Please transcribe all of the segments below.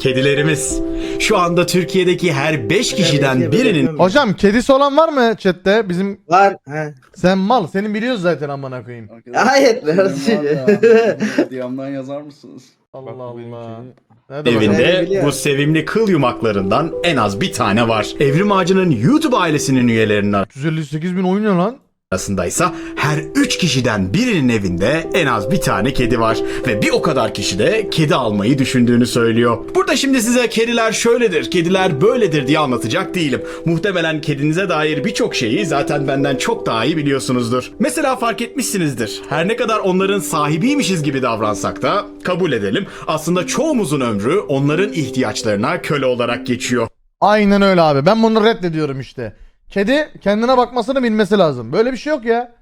Kedilerimiz. Şu anda Türkiye'deki her 5 kişiden birinin Hocam kedisi olan var mı chatte? Bizim Var. He. sen mal. Senin biliyoruz zaten amına koyayım. Hayır, ya. DM'den yazar mısınız? Allah Allah. Nerede bakalım? evinde bu sevimli kıl yumaklarından en az bir tane var. Evrim Ağacı'nın YouTube ailesinin üyelerinin 358 bin oynuyor lan. Arasındaysa her 3 kişiden birinin evinde en az bir tane kedi var. Ve bir o kadar kişi de kedi almayı düşündüğünü söylüyor. Burada şimdi size kediler şöyledir, kediler böyledir diye anlatacak değilim. Muhtemelen kedinize dair birçok şeyi zaten benden çok daha iyi biliyorsunuzdur. Mesela fark etmişsinizdir. Her ne kadar onların sahibiymişiz gibi davransak da kabul edelim. Aslında çoğumuzun ömrü onların ihtiyaçlarına köle olarak geçiyor. Aynen öyle abi. Ben bunu reddediyorum işte. Kedi kendine bakmasını bilmesi lazım. Böyle bir şey yok ya.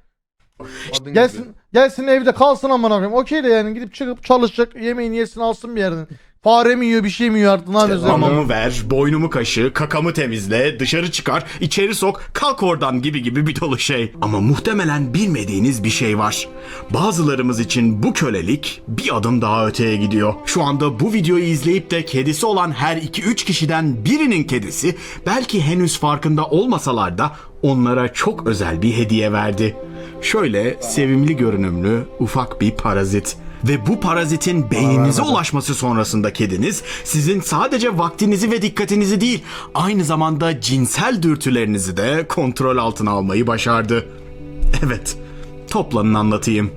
Gelsin gelsin evde kalsın amına koyayım. Okey de yani gidip çıkıp çalışacak, yemeğini yesin alsın bir yerden. Fare mi yiyor, bir şey mi yiyor artık ne yapıyorsun? Mamamı ver, boynumu kaşı, kakamı temizle, dışarı çıkar, içeri sok, kalk oradan gibi gibi bir dolu şey. Ama muhtemelen bilmediğiniz bir şey var. Bazılarımız için bu kölelik bir adım daha öteye gidiyor. Şu anda bu videoyu izleyip de kedisi olan her 2-3 kişiden birinin kedisi belki henüz farkında olmasalar da onlara çok özel bir hediye verdi. Şöyle sevimli görünümlü ufak bir parazit. Ve bu parazitin beyninize ulaşması sonrasında kediniz sizin sadece vaktinizi ve dikkatinizi değil aynı zamanda cinsel dürtülerinizi de kontrol altına almayı başardı. Evet, toplanın anlatayım.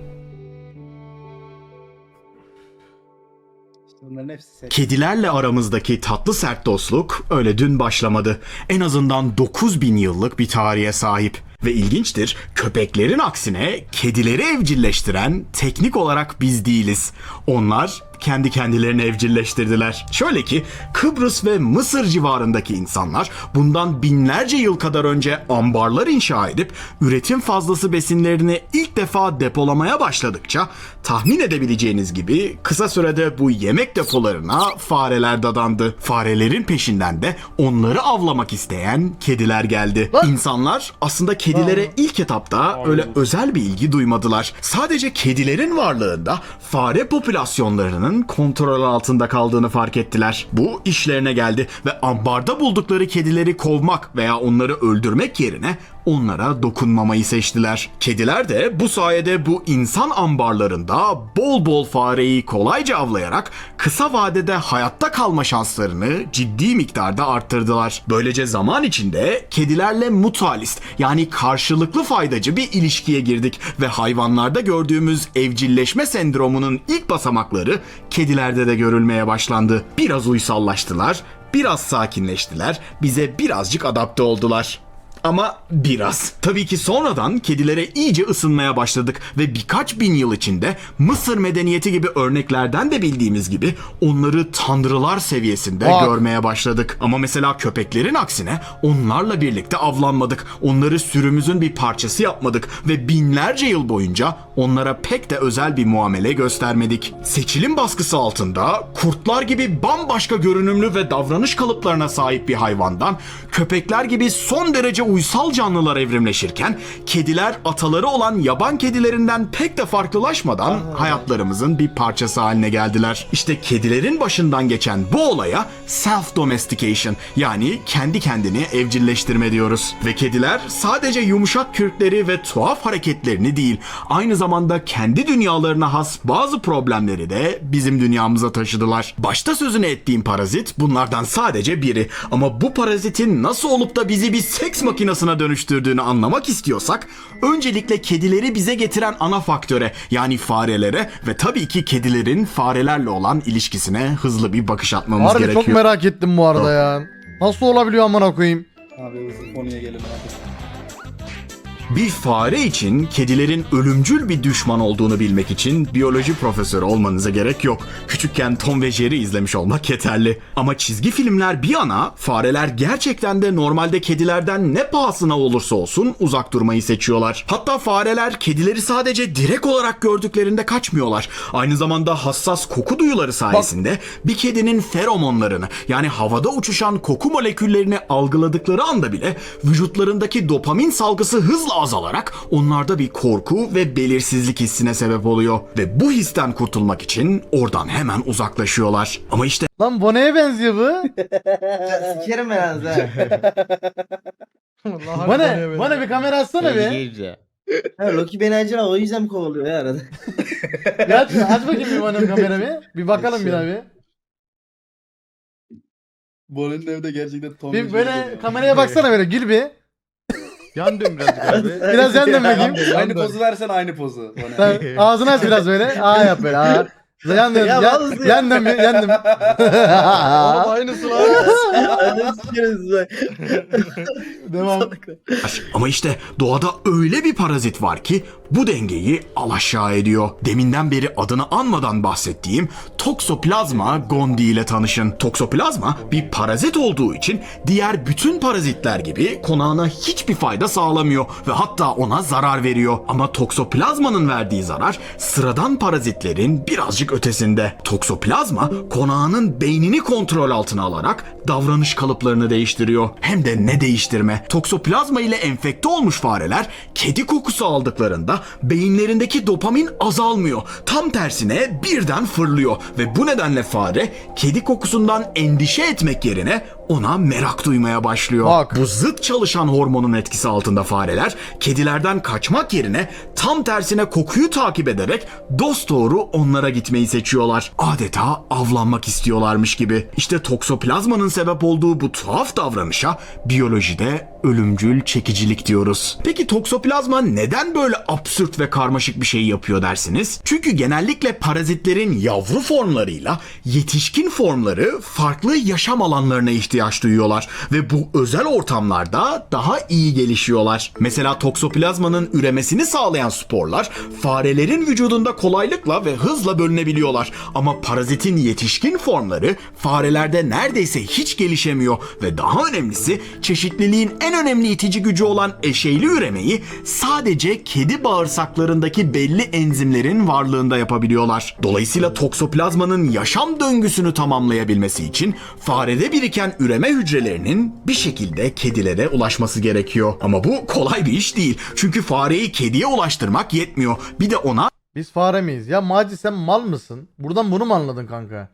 Kedilerle aramızdaki tatlı sert dostluk öyle dün başlamadı. En azından 9000 yıllık bir tarihe sahip. Ve ilginçtir, köpeklerin aksine kedileri evcilleştiren teknik olarak biz değiliz. Onlar kendi kendilerini evcilleştirdiler. Şöyle ki Kıbrıs ve Mısır civarındaki insanlar bundan binlerce yıl kadar önce ambarlar inşa edip üretim fazlası besinlerini ilk defa depolamaya başladıkça tahmin edebileceğiniz gibi kısa sürede bu yemek depolarına fareler dadandı. Farelerin peşinden de onları avlamak isteyen kediler geldi. İnsanlar aslında kedilere ilk etapta öyle özel bir ilgi duymadılar. Sadece kedilerin varlığında fare popülasyonlarının kontrol altında kaldığını fark ettiler. Bu işlerine geldi ve ambarda buldukları kedileri kovmak veya onları öldürmek yerine onlara dokunmamayı seçtiler. Kediler de bu sayede bu insan ambarlarında bol bol fareyi kolayca avlayarak kısa vadede hayatta kalma şanslarını ciddi miktarda arttırdılar. Böylece zaman içinde kedilerle mutualist yani karşılıklı faydacı bir ilişkiye girdik ve hayvanlarda gördüğümüz evcilleşme sendromunun ilk basamakları kedilerde de görülmeye başlandı. Biraz uysallaştılar, biraz sakinleştiler, bize birazcık adapte oldular. Ama biraz. Tabii ki sonradan kedilere iyice ısınmaya başladık ve birkaç bin yıl içinde Mısır medeniyeti gibi örneklerden de bildiğimiz gibi onları tanrılar seviyesinde Bak. görmeye başladık. Ama mesela köpeklerin aksine onlarla birlikte avlanmadık. Onları sürümüzün bir parçası yapmadık ve binlerce yıl boyunca onlara pek de özel bir muamele göstermedik. Seçilim baskısı altında kurtlar gibi bambaşka görünümlü ve davranış kalıplarına sahip bir hayvandan köpekler gibi son derece uysal canlılar evrimleşirken kediler ataları olan yaban kedilerinden pek de farklılaşmadan hayatlarımızın bir parçası haline geldiler. İşte kedilerin başından geçen bu olaya self domestication yani kendi kendini evcilleştirme diyoruz. Ve kediler sadece yumuşak kürkleri ve tuhaf hareketlerini değil aynı zamanda kendi dünyalarına has bazı problemleri de bizim dünyamıza taşıdılar. Başta sözünü ettiğim parazit bunlardan sadece biri ama bu parazitin nasıl olup da bizi bir seks makinesine dönüştürdüğünü anlamak istiyorsak öncelikle kedileri bize getiren ana faktöre yani farelere ve tabii ki kedilerin farelerle olan ilişkisine hızlı bir bakış atmamız Harbi gerekiyor. çok merak ettim bu arada ya. Nasıl olabiliyor amına koyayım? Abi hızlı konuya gelin abi. Bir fare için kedilerin ölümcül bir düşman olduğunu bilmek için biyoloji profesörü olmanıza gerek yok. Küçükken Tom ve Jerry izlemiş olmak yeterli. Ama çizgi filmler bir yana fareler gerçekten de normalde kedilerden ne pahasına olursa olsun uzak durmayı seçiyorlar. Hatta fareler kedileri sadece direkt olarak gördüklerinde kaçmıyorlar. Aynı zamanda hassas koku duyuları sayesinde bir kedinin feromonlarını yani havada uçuşan koku moleküllerini algıladıkları anda bile vücutlarındaki dopamin salgısı hızla azalarak onlarda bir korku ve belirsizlik hissine sebep oluyor. Ve bu histen kurtulmak için oradan hemen uzaklaşıyorlar. Ama işte Lan bu neye benziyor bu? Sikerim ben az ha. Bana, bana bir kamera açsana bir. İyice. Ha, Loki beni acaba o yüzden mi kovalıyor ya arada? Bir aç, aç bakayım bir bana kameramı. Bir bakalım bir abi. Bonnie'nin evde gerçekten Tom Bir böyle kameraya baksana böyle gül bir. Yan dön birazcık abi. Biraz yan dön bakayım. Aynı pozu versen aynı pozu. Sen ağzını aç biraz böyle. Aa yap böyle. Aa. Yan dön. Ya Yan, vallahi ya. yan dön bir. Yan dön. aynısı lan. Öyle sikeriz. Devam. Ama işte doğada öyle bir parazit var ki bu dengeyi alaşağı ediyor. Deminden beri adını anmadan bahsettiğim Toxoplasma gondii ile tanışın. Toxoplasma bir parazit olduğu için diğer bütün parazitler gibi konağına hiçbir fayda sağlamıyor ve hatta ona zarar veriyor. Ama Toxoplasma'nın verdiği zarar sıradan parazitlerin birazcık ötesinde. Toxoplasma konağının beynini kontrol altına alarak davranış kalıplarını değiştiriyor. Hem de ne değiştirme. Toxoplasma ile enfekte olmuş fareler kedi kokusu aldıklarında beyinlerindeki dopamin azalmıyor. Tam tersine birden fırlıyor ve bu nedenle fare kedi kokusundan endişe etmek yerine ona merak duymaya başlıyor. Bak. Bu zıt çalışan hormonun etkisi altında fareler kedilerden kaçmak yerine tam tersine kokuyu takip ederek dosdoğru onlara gitmeyi seçiyorlar. Adeta avlanmak istiyorlarmış gibi. İşte toksoplazmanın sebep olduğu bu tuhaf davranışa biyolojide ölümcül çekicilik diyoruz. Peki toksoplazma neden böyle absürt ve karmaşık bir şey yapıyor dersiniz? Çünkü genellikle parazitlerin yavru formlarıyla yetişkin formları farklı yaşam alanlarına ihtiyaç duyuyorlar ve bu özel ortamlarda daha iyi gelişiyorlar. Mesela toksoplazmanın üremesini sağlayan sporlar farelerin vücudunda kolaylıkla ve hızla bölünebiliyorlar. Ama parazitin yetişkin formları farelerde neredeyse hiç gelişemiyor ve daha önemlisi çeşitliliğin en önemli itici gücü olan eşeyli üremeyi sadece kedi bağırsaklarındaki belli enzimlerin varlığında yapabiliyorlar. Dolayısıyla toksoplazmanın yaşam döngüsünü tamamlayabilmesi için farede biriken üreme hücrelerinin bir şekilde kedilere ulaşması gerekiyor. Ama bu kolay bir iş değil. Çünkü fareyi kediye ulaştırmak yetmiyor. Bir de ona Biz fare miyiz? Ya Maci sen mal mısın? Buradan bunu mu anladın kanka?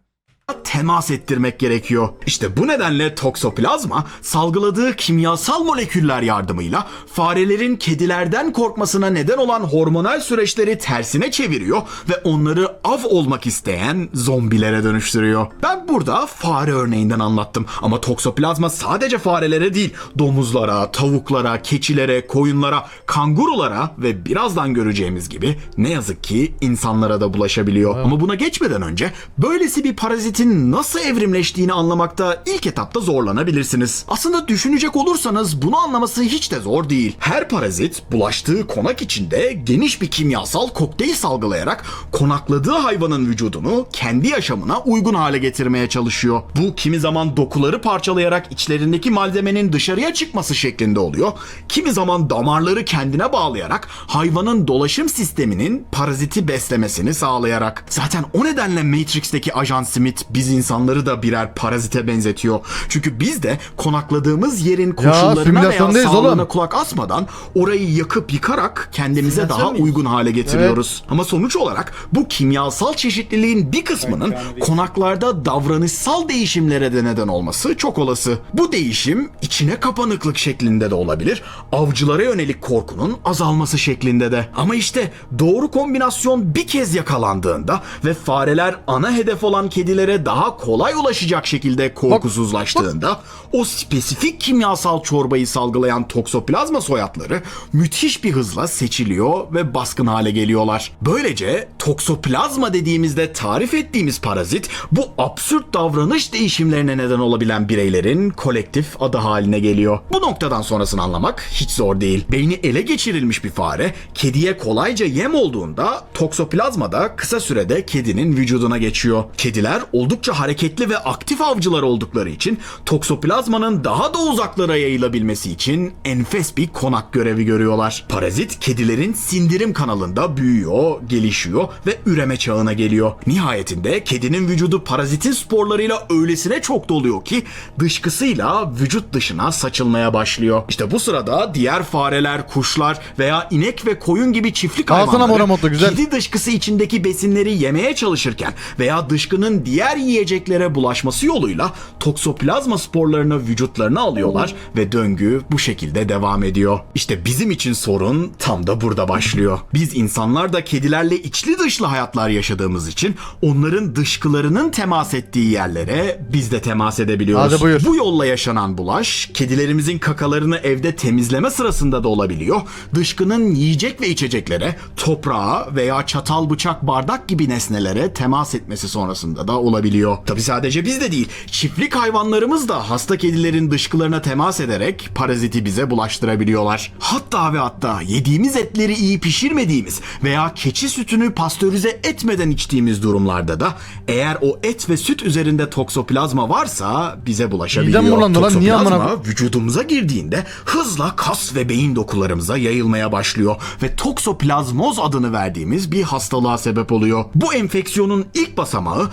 Temas ettirmek gerekiyor. İşte bu nedenle toksoplazma salgıladığı kimyasal moleküller yardımıyla farelerin kedilerden korkmasına neden olan hormonal süreçleri tersine çeviriyor ve onları av olmak isteyen zombilere dönüştürüyor. Ben burada fare örneğinden anlattım ama toksoplazma sadece farelere değil domuzlara, tavuklara, keçilere, koyunlara, kangurulara ve birazdan göreceğimiz gibi ne yazık ki insanlara da bulaşabiliyor. Ama buna geçmeden önce böylesi bir parazitin nasıl evrimleştiğini anlamakta ilk etapta zorlanabilirsiniz. Aslında düşünecek olursanız bunu anlaması hiç de zor değil. Her parazit bulaştığı konak içinde geniş bir kimyasal kokteyl salgılayarak konakladığı hayvanın vücudunu kendi yaşamına uygun hale getirmeye çalışıyor. Bu kimi zaman dokuları parçalayarak içlerindeki malzemenin dışarıya çıkması şeklinde oluyor. Kimi zaman damarları kendine bağlayarak hayvanın dolaşım sisteminin paraziti beslemesini sağlayarak. Zaten o nedenle Matrix'teki ajan Smith biz insanları da birer parazite benzetiyor. Çünkü biz de konakladığımız yerin koşullarına veya simülasyondayız sağlığına oğlum. kulak asmadan orayı yakıp yıkarak kendimize daha Simülasyon muyuz? uygun hale getiriyoruz. Ama sonuç olarak bu kimyasal çeşitliliğin bir kısmının konaklarda davranışsal değişimlere de neden olması çok olası. Bu değişim içine kapanıklık şeklinde de olabilir. Avcılara yönelik korkunun azalması şeklinde de. Ama işte doğru kombinasyon bir kez yakalandığında ve fareler ana hedef olan kedilere daha kolay ulaşacak şekilde korkusuzlaştığında o spesifik kimyasal çorbayı salgılayan toksoplazma soyadları müthiş bir hızla seçiliyor ve baskın hale geliyorlar. Böylece toksoplazma dediğimizde tarif ettiğimiz parazit bu absürt davranış değişimlerine neden olabilen bireylerin kolektif adı haline geliyor. Bu noktadan sonrasını anlamak hiç zor değil. Beyni ele geçirilmiş bir fare kediye kolayca yem olduğunda toksoplazma da kısa sürede kedinin vücuduna geçiyor. Kediler oldukça hareketli ve aktif avcılar oldukları için toksoplazmanın daha da uzaklara yayılabilmesi için enfes bir konak görevi görüyorlar. Parazit kedilerin sindirim kanalında büyüyor, gelişiyor ve üreme çağına geliyor. Nihayetinde kedinin vücudu parazitin sporlarıyla öylesine çok doluyor ki dışkısıyla vücut dışına saçılmaya başlıyor. İşte bu sırada diğer fareler, kuşlar veya inek ve koyun gibi çiftlik hayvanları güzel. kedi dışkısı içindeki besinleri yemeye çalışırken veya dışkının diğer yiyeceklere bulaşması yoluyla toksoplazma sporlarını vücutlarına alıyorlar ve döngü bu şekilde devam ediyor. İşte bizim için sorun tam da burada başlıyor. Biz insanlar da kedilerle içli dışlı hayatlar yaşadığımız için onların dışkılarının temas ettiği yerlere biz de temas edebiliyoruz. Hadi buyur. Bu yolla yaşanan bulaş kedilerimizin kakalarını evde temizleme sırasında da olabiliyor. Dışkının yiyecek ve içeceklere, toprağa veya çatal, bıçak, bardak gibi nesnelere temas etmesi sonrasında da olabiliyor. Tabi sadece biz de değil, çiftlik hayvanlarımız da hasta kedilerin dışkılarına temas ederek paraziti bize bulaştırabiliyorlar. Hatta ve hatta yediğimiz etleri iyi pişirmediğimiz veya keçi sütünü pastörize etmeden içtiğimiz durumlarda da eğer o et ve süt üzerinde toksoplazma varsa bize bulaşabiliyor. Midem bulandı lan, niye amına- vücudumuza girdiğinde hızla kas ve beyin dokularımıza yayılmaya başlıyor ve toksoplazmoz adını verdiğimiz bir hastalığa sebep oluyor. Bu enfeksiyonun ilk basamağı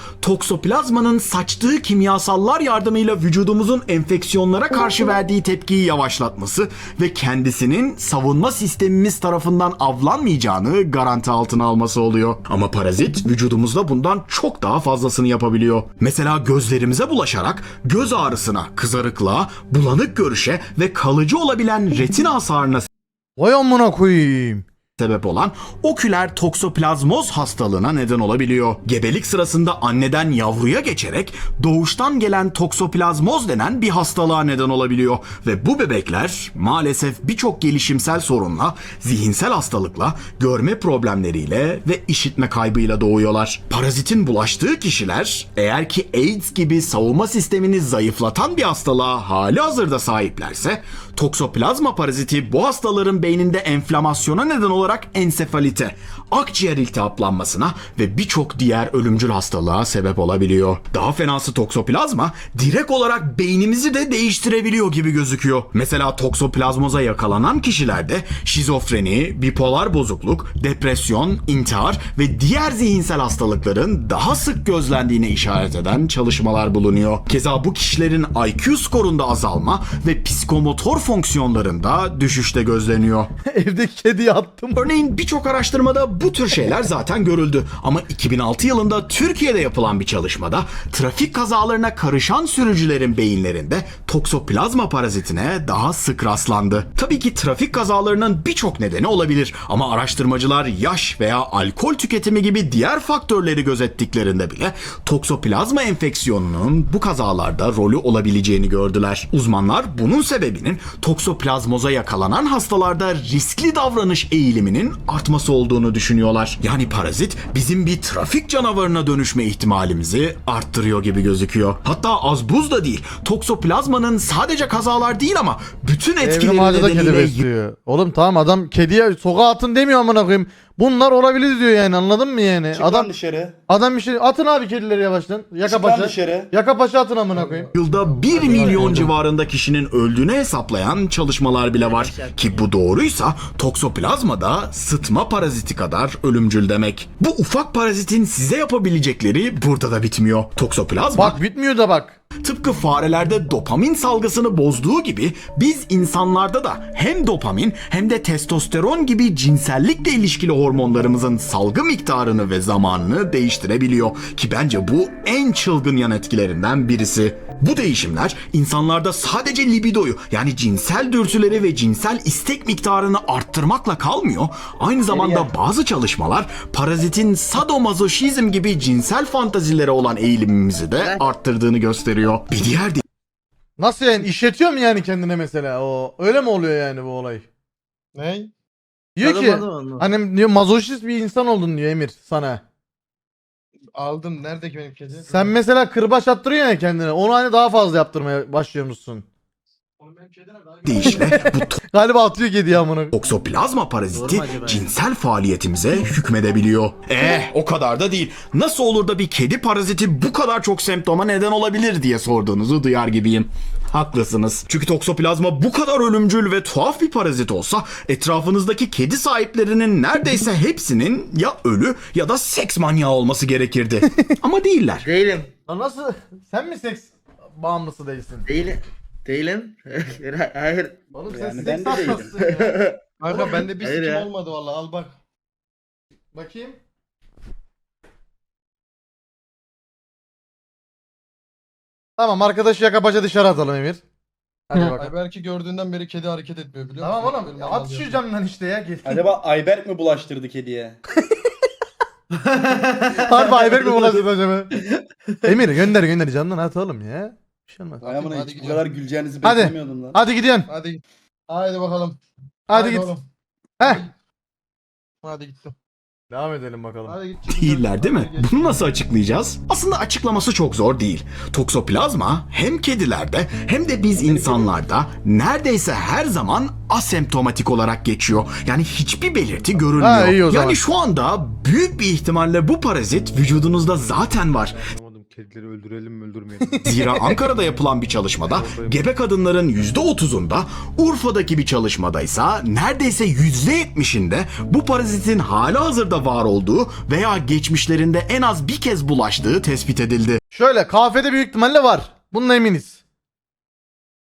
toksoplazmanın saçtığı kimyasallar yardımıyla vücudumuzun enfeksiyonlara karşı verdiği tepkiyi yavaşlatması ve kendisinin savunma sistemimiz tarafından avlanmayacağını garanti altına alması oluyor. Ama parazit vücudumuzda bundan çok daha fazlasını yapabiliyor. Mesela gözlerimize bulaşarak göz ağrısına, kızarıklığa, bulanık görüşe ve kalıcı olabilen retina hasarına Vay amına koyayım. Sebep olan oküler toksoplazmoz hastalığına neden olabiliyor. Gebelik sırasında anneden yavruya geçerek doğuştan gelen toksoplazmoz denen bir hastalığa neden olabiliyor ve bu bebekler maalesef birçok gelişimsel sorunla, zihinsel hastalıkla, görme problemleriyle ve işitme kaybıyla doğuyorlar. Parazitin bulaştığı kişiler eğer ki AIDS gibi savunma sistemini zayıflatan bir hastalığa hali hazırda sahiplerse toksoplazma paraziti bu hastaların beyninde enflamasyona neden olarak ensefalite, akciğer iltihaplanmasına ve birçok diğer ölümcül hastalığa sebep olabiliyor. Daha fenası toksoplazma direkt olarak beynimizi de değiştirebiliyor gibi gözüküyor. Mesela toksoplazmoza yakalanan kişilerde şizofreni, bipolar bozukluk, depresyon, intihar ve diğer zihinsel hastalıkların daha sık gözlendiğine işaret eden çalışmalar bulunuyor. Keza bu kişilerin IQ skorunda azalma ve psikomotor fonksiyonlarında düşüşte gözleniyor. Evdeki kediyi attım. Örneğin birçok araştırmada bu tür şeyler zaten görüldü. Ama 2006 yılında Türkiye'de yapılan bir çalışmada trafik kazalarına karışan sürücülerin beyinlerinde toksoplazma parazitine daha sık rastlandı. Tabii ki trafik kazalarının birçok nedeni olabilir ama araştırmacılar yaş veya alkol tüketimi gibi diğer faktörleri gözettiklerinde bile toksoplazma enfeksiyonunun bu kazalarda rolü olabileceğini gördüler. Uzmanlar bunun sebebinin toksoplazmoza yakalanan hastalarda riskli davranış eğiliminin artması olduğunu düşünüyorlar. Yani parazit bizim bir trafik canavarına dönüşme ihtimalimizi arttırıyor gibi gözüküyor. Hatta az buz da değil. Toksoplazmanın sadece kazalar değil ama bütün etkileri Evrim ağacı da kedi nedeniyle besliyor. Oğlum tamam adam kediye sokağa atın demiyor amına koyayım. Bunlar olabilir diyor yani anladın mı yani? Çık adam dışarı. adam bir şey atın abi kedileri yavaştan. Yaka Çık lan paşa. dışarı. Yaka paşa atın amına koyayım. yılda 1 milyon civarında kişinin öldüğünü hesaplayan çalışmalar bile var. Ki bu doğruysa toksoplazma da sıtma paraziti kadar ölümcül demek. Bu ufak parazitin size yapabilecekleri burada da bitmiyor. Toksoplazma Bak bitmiyor da bak. Tıpkı farelerde dopamin salgısını bozduğu gibi biz insanlarda da hem dopamin hem de testosteron gibi cinsellikle ilişkili hormonlarımızın salgı miktarını ve zamanını değiştirebiliyor. Ki bence bu en çılgın yan etkilerinden birisi. Bu değişimler insanlarda sadece libidoyu yani cinsel dürtüleri ve cinsel istek miktarını arttırmakla kalmıyor. Aynı zamanda bazı çalışmalar parazitin sadomazoşizm gibi cinsel fantazilere olan eğilimimizi de arttırdığını gösteriyor. Bir diğer Nasıl yani işletiyor mu yani kendine mesela o öyle mi oluyor yani bu olay? Ne? Diyor ki Tanımadım onu. hani diyor mazoşist bir insan oldun diyor Emir sana. Aldım. Nerede ki benim kedi? Sen mesela kırbaç attırıyorsun ya kendine. Onu hani daha fazla yaptırmaya başlıyormuşsun. deyişle bu Galiba atıyor kedi ya amına. toksoplazma paraziti cinsel faaliyetimize hükmedebiliyor. Eh o kadar da değil. Nasıl olur da bir kedi paraziti bu kadar çok semptoma neden olabilir diye sorduğunuzu duyar gibiyim. Haklısınız. Çünkü toksoplazma bu kadar ölümcül ve tuhaf bir parazit olsa etrafınızdaki kedi sahiplerinin neredeyse hepsinin ya ölü ya da seks manyağı olması gerekirdi. Ama değiller. Değilim. Lan nasıl? Sen mi seks bağımlısı değilsin? Değilim. Değilim. Hayır. Oğlum Yani sen ben seks de değilim. ya. Kanka bende bir Hayır sikim ya. olmadı valla al bak. Bakayım. Tamam arkadaşı yaka paça dışarı atalım Emir. Hadi bakalım. Belki gördüğünden beri kedi hareket etmiyor biliyor Tamam musun? oğlum ya at şu camdan işte ya. Gel. Acaba Ayberk mi bulaştırdı kediye? Harbi Ayberk mi bulaştı acaba? Emir gönder gönder candan at oğlum ya. Bir şey olmaz. Ay amına hadi hiç bu gidiyorum. kadar güleceğinizi Hadi. beklemiyordum lan. Hadi gidiyorsun. Hadi git. Hadi bakalım. Hadi git. oğlum. Heh. Hadi gittim. Devam edelim bakalım. Değiller değil mi? Bunu nasıl açıklayacağız? Aslında açıklaması çok zor değil. Toksoplazma hem kedilerde hem de biz insanlarda neredeyse her zaman asemptomatik olarak geçiyor. Yani hiçbir belirti görülmüyor. Ha, iyi o zaman. yani şu anda büyük bir ihtimalle bu parazit vücudunuzda zaten var. Kedileri öldürelim mi öldürmeyelim mi? Zira Ankara'da yapılan bir çalışmada gebe kadınların %30'unda, Urfa'daki bir çalışmada ise neredeyse %70'inde bu parazitin hala hazırda var olduğu veya geçmişlerinde en az bir kez bulaştığı tespit edildi. Şöyle kafede büyük ihtimalle var. Bununla eminiz.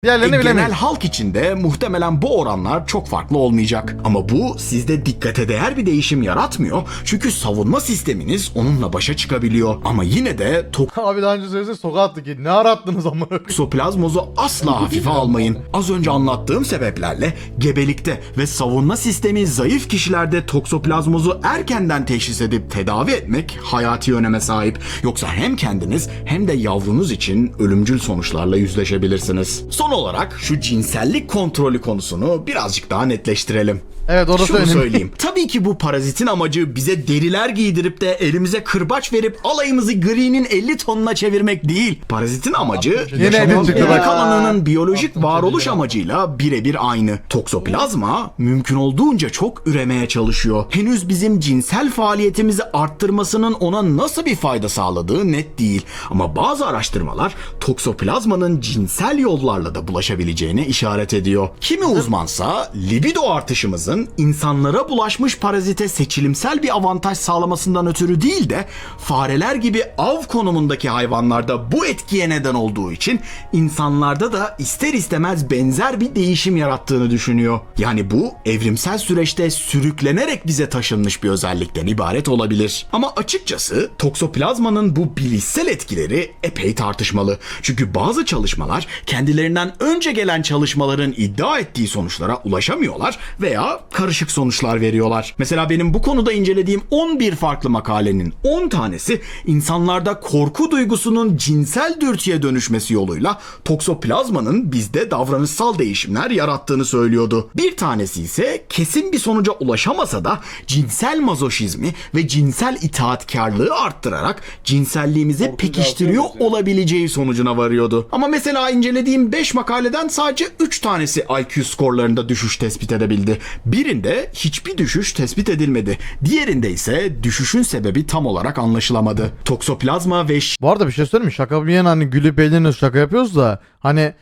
Diğerlerini E, genel bilemeyiz. halk içinde muhtemelen bu oranlar çok farklı olmayacak. Ama bu sizde dikkate değer bir değişim yaratmıyor. Çünkü savunma sisteminiz onunla başa çıkabiliyor. Ama yine de Abi daha önce söylesene sokağa attık. Ne arattınız amına? Toksoplazmozu asla hafife almayın. Az önce anlattığım sebeplerle gebelikte ve savunma sistemi zayıf kişilerde toksoplazmozu erkenden teşhis edip tedavi etmek hayati öneme sahip. Yoksa hem kendiniz hem de yavrunuz için ölümcül sonuçlarla yüzleşebilirsiniz. Son olarak şu cinsellik kontrolü konusunu birazcık daha netleştirelim. Evet orası Şunu önemli. söyleyeyim. Tabii ki bu parazitin amacı bize deriler giydirip de elimize kırbaç verip alayımızı gri'nin 50 tonuna çevirmek değil. Parazitin amacı Yine yaşamın elin geri kalanının biyolojik varoluş amacıyla birebir aynı. Toksoplazma mümkün olduğunca çok üremeye çalışıyor. Henüz bizim cinsel faaliyetimizi arttırmasının ona nasıl bir fayda sağladığı net değil. Ama bazı araştırmalar toksoplazmanın cinsel yollarla da bulaşabileceğine işaret ediyor. Kimi uzmansa libido artışımızın insanlara bulaşmış parazite seçilimsel bir avantaj sağlamasından ötürü değil de fareler gibi av konumundaki hayvanlarda bu etkiye neden olduğu için insanlarda da ister istemez benzer bir değişim yarattığını düşünüyor. Yani bu evrimsel süreçte sürüklenerek bize taşınmış bir özellikten ibaret olabilir. Ama açıkçası toksoplazmanın bu bilişsel etkileri epey tartışmalı. Çünkü bazı çalışmalar kendilerinden önce gelen çalışmaların iddia ettiği sonuçlara ulaşamıyorlar veya karışık sonuçlar veriyorlar. Mesela benim bu konuda incelediğim 11 farklı makalenin 10 tanesi insanlarda korku duygusunun cinsel dürtüye dönüşmesi yoluyla toksoplazmanın bizde davranışsal değişimler yarattığını söylüyordu. Bir tanesi ise kesin bir sonuca ulaşamasa da cinsel mazoşizmi ve cinsel itaatkarlığı arttırarak cinselliğimizi Korkunç pekiştiriyor olabileceği sonucuna varıyordu. Ama mesela incelediğim 5 makaleden sadece 3 tanesi IQ skorlarında düşüş tespit edebildi. Birinde hiçbir düşüş tespit edilmedi. Diğerinde ise düşüşün sebebi tam olarak anlaşılamadı. Toksoplazma ve Bu arada bir şey söyleyeyim mi? Şaka bir yana hani gülüp eğleniyoruz şaka yapıyoruz da hani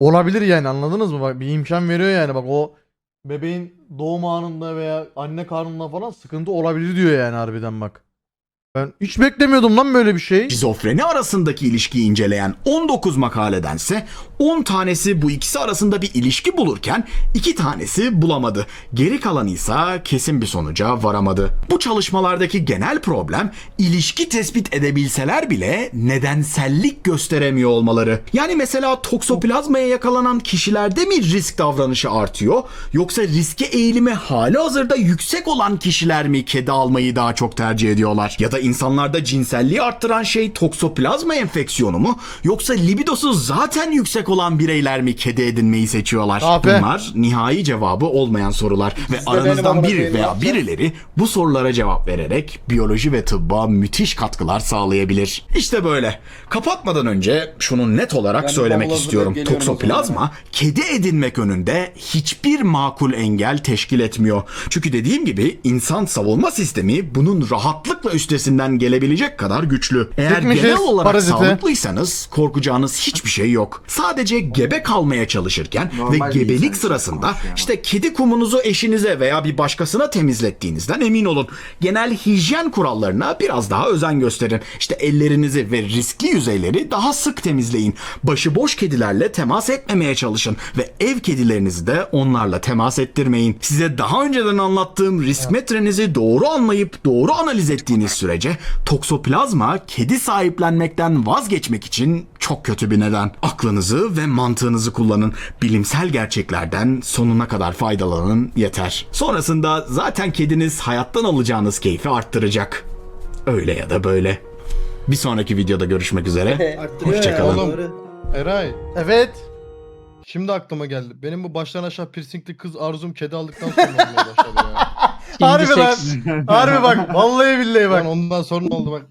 olabilir yani anladınız mı? Bak bir imkan veriyor yani bak o bebeğin doğum anında veya anne karnında falan sıkıntı olabilir diyor yani harbiden bak. Ben hiç beklemiyordum lan böyle bir şey. Şizofreni arasındaki ilişkiyi inceleyen 19 makaledense 10 tanesi bu ikisi arasında bir ilişki bulurken 2 tanesi bulamadı. Geri kalanı ise kesin bir sonuca varamadı. Bu çalışmalardaki genel problem ilişki tespit edebilseler bile nedensellik gösteremiyor olmaları. Yani mesela toksoplazmaya yakalanan kişilerde mi risk davranışı artıyor yoksa riske eğilimi hali hazırda yüksek olan kişiler mi kedi almayı daha çok tercih ediyorlar? Ya da insanlarda cinselliği arttıran şey toksoplazma enfeksiyonu mu? Yoksa libidosu zaten yüksek olan bireyler mi kedi edinmeyi seçiyorlar? Aferin. Bunlar nihai cevabı olmayan sorular ve benim aranızdan amına biri veya birileri bu sorulara cevap vererek biyoloji ve tıbba müthiş katkılar sağlayabilir. İşte böyle. Kapatmadan önce şunu net olarak Ben de söylemek istiyorum. hazırlayıp geliyorum o Toksoplazma kedi edinmek önünde hiçbir makul engel teşkil etmiyor. Çünkü dediğim gibi insan savunma sistemi bunun rahatlıkla üstesinden gelebilecek kadar güçlü. Eğer Sikmişiz genel olarak paraziti. sağlıklıysanız korkacağınız hiçbir şey yok. Sadece gebe kalmaya çalışırken Normal ve gebelik insan sırasında işte kedi kumunuzu eşinize veya bir başkasına temizlettiğinizden emin olun. Genel hijyen kurallarına biraz daha özen gösterin. İşte ellerinizi ve riskli yüzeyleri daha sık temizleyin. Başıboş kedilerle temas etmemeye çalışın ve ev kedilerinizi de onlarla temas ettirmeyin. Size daha önceden anlattığım risk metrenizi doğru anlayıp doğru analiz ettiğiniz sürece toksoplazma kedi sahiplenmekten vazgeçmek için çok kötü bir neden. Aklınızı ve mantığınızı kullanın. Bilimsel gerçeklerden sonuna kadar faydalanın yeter. Sonrasında zaten kediniz hayattan alacağınız keyfi arttıracak. Öyle ya da böyle. Bir sonraki videoda görüşmek üzere. Hoşçakalın. Eray. Evet. Şimdi aklıma geldi. Benim bu baştan aşağı piercingli kız arzum kedi aldıktan sonra olmaya başladı. Harbi lan. Harbi bak. Vallahi billahi bak. Lan ondan sonra ne oldu bak.